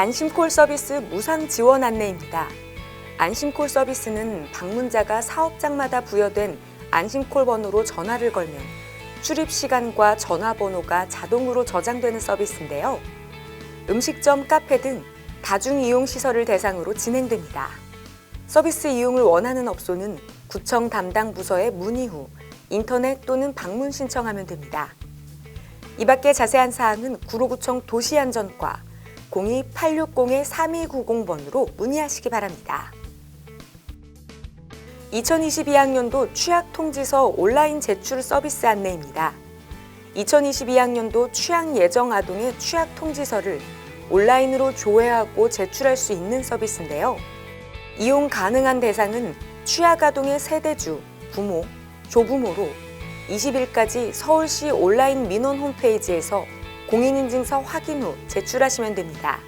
안심콜 서비스 무상 지원 안내입니다. 안심콜 서비스는 방문자가 사업장마다 부여된 안심콜 번호로 전화를 걸면 출입 시간과 전화번호가 자동으로 저장되는 서비스인데요. 음식점, 카페 등 다중 이용 시설을 대상으로 진행됩니다. 서비스 이용을 원하는 업소는 구청 담당 부서에 문의 후 인터넷 또는 방문 신청하면 됩니다. 이 밖에 자세한 사항은 구로구청 도시안전과 02-860-3290번으로 문의하시기 바랍니다. 2022학년도 취약 통지서 온라인 제출 서비스 안내입니다. 2022학년도 취약 예정 아동의 취약 통지서를 온라인으로 조회하고 제출할 수 있는 서비스인데요. 이용 가능한 대상은 취약 아동의 세대주, 부모, 조부모로 20일까지 서울시 온라인 민원 홈페이지에서 공인인증서 확인 후 제출하시면 됩니다.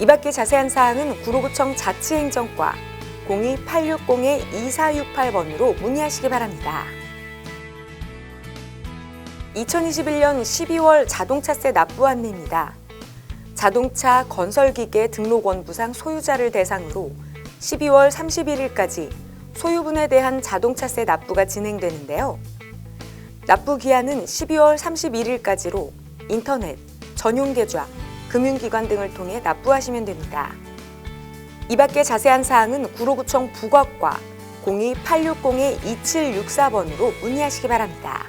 이 밖에 자세한 사항은 구로구청 자치행정과 02-860-2468번으로 문의하시기 바랍니다. 2021년 12월 자동차세 납부 안내입니다. 자동차 건설기계 등록원부상 소유자를 대상으로 12월 31일까지 소유분에 대한 자동차세 납부가 진행되는데요. 납부 기한은 12월 31일까지로 인터넷, 전용 계좌, 금융기관 등을 통해 납부하시면 됩니다. 이 밖에 자세한 사항은 구로구청 북악과 02-860-2764번으로 문의하시기 바랍니다.